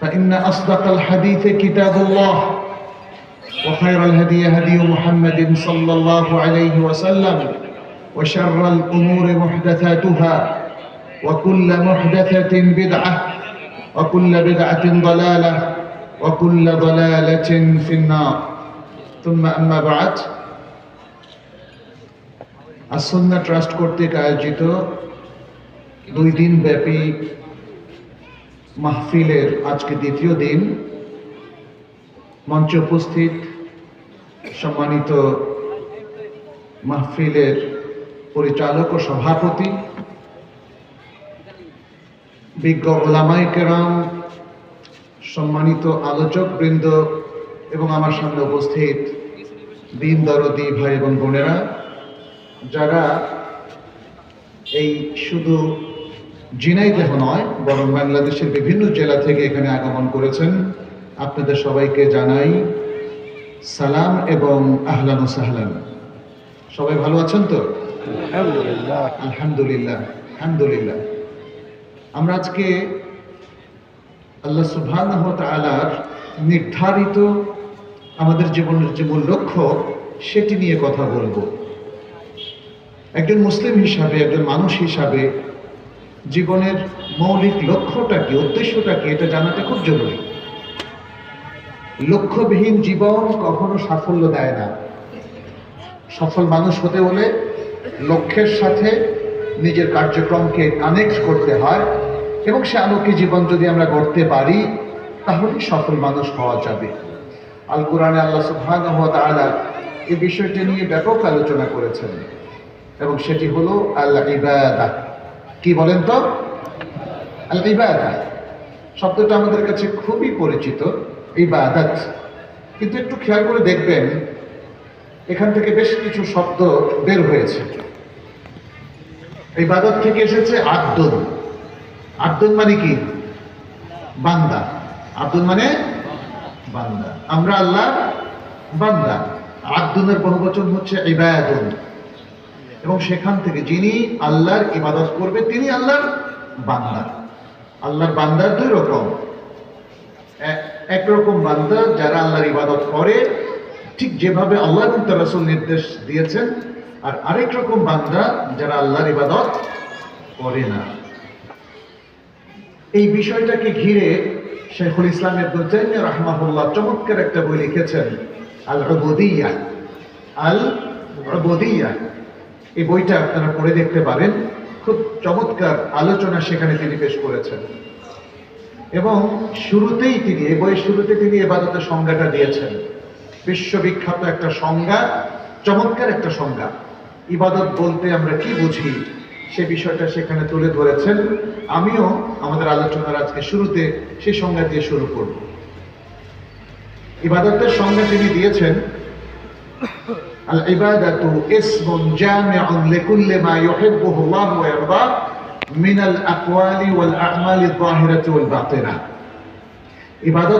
فان اصدق الحديث كتاب الله وخير الهدي هدي محمد صلى الله عليه وسلم وشر الامور محدثاتها وكل محدثه بدعه وكل بدعه ضلاله وكل ضلاله في النار ثم اما بعد আসন্না trust কর্তৃক আয়োজিত দুই দিন ব্যাপী মাহফিলের আজকে দ্বিতীয় দিন মঞ্চে উপস্থিত সম্মানিত মাহফিলের পরিচালক ও সভাপতি, বিজ্ঞ ওলামাই কেরাম, সম্মানিত আলোচক বৃন্দ এবং আমার সামনে উপস্থিত দিন দরদি ভাই এবং বোনেরা, যারা এই শুধু জিনাইদেহ নয় বরং বাংলাদেশের বিভিন্ন জেলা থেকে এখানে আগমন করেছেন। আপনাদের সবাইকে জানাই সালাম এবং আহলান ও সাহলান। সবাই ভালো আছেন তো? আলহামদুলিল্লাহ। আলহামদুলিল্লাহ আলহামদুলিল্লাহ। আমরা আজকে আল্লাহ সুবহানাহু ওয়া তাআলার নির্ধারিত আমাদের জীবনের যে মূল লক্ষ্য সেটি নিয়ে কথা বলব। একজন মুসলিম হিসাবে একজন মানুষ হিসাবে জীবনের মৌলিক লক্ষ্যটা কি, উদ্দেশ্যটা কি, এটা জানাটা খুব জরুরি। লক্ষ্যবিহীন জীবন কখনো সাফল্য দেয় না। সফল মানুষ হতে হলে লক্ষ্যের সাথে নিজের কার্যক্রমকে কানেক্ট করতে হয় এবং সে আলোকে জীবন যদি আমরা গড়তে পারি, তাহলে সফল মানুষ হওয়া যাবে। আল কোরআনে আল্লাহ ওয়া তাআলা এই বিষয়টি নিয়ে ব্যাপক আলোচনা করেছেন এবং সেটি হলো আল ইবাদা। কি বলেন তো? ইবাদা। শব্দটা আমাদের কাছে খুবই পরিচিত, ইবাদাত। কিন্তু একটু খেয়াল করে দেখবেন, এখান থেকে বেশ কিছু শব্দ বের হয়েছে। এই ইবাদত থেকে এসেছে আব্দুল। আব্দুল মানে কি? বান্দা। আব্দুল মানে বান্দা। আমরা আল্লাহ বান্দা। আব্দুলের বহুবচন হচ্ছে ইবাদুন। এবং সেখান থেকে যিনি আল্লাহর ইবাদত করবে তিনি আল্লাহর বান্দার আল্লাহর বান্দার দুই রকম। একরকম বান্দা যারা আল্লাহর ইবাদত করে, ঠিক যেভাবে আল্লাহ রাসূল নির্দেশ দিয়েছেন, আর আরেক রকম বান্দা যারা আল্লাহর ইবাদত করে না। এই বিষয়টাকে ঘিরে শেখুল ইসলাম ইবনুল তাইমিয়া রাহমাহুল্লাহ চমৎকার একটা বই লিখেছেন আল উবুদিয়া আল উবুদিয়া এই বইটা আপনারা পড়ে দেখতে পারেন। খুব চমৎকার আলোচনা সেখানে তিনি পেশ করেছেন। এবং শুরুতেই তিনি, এই বইয়ের শুরুতে তিনি এবাদতের সংজ্ঞাটা দিয়েছেন। বিশ্ববিখ্যাত একটা সংজ্ঞা, চমৎকার একটা সংজ্ঞা। ইবাদত বলতে আমরা কি বুঝি, সে বিষয়টা সেখানে তুলে ধরেছেন। আমিও আমাদের আলোচনার আজকে শুরুতে সেই সংজ্ঞা দিয়ে শুরু করব। ইবাদতের সংজ্ঞা তিনি দিয়েছেন العبادة اسم جامع لكل ما يحبه الله ويرضاه من الأقوال والأعمال الظاهرة والباطنة. عبادة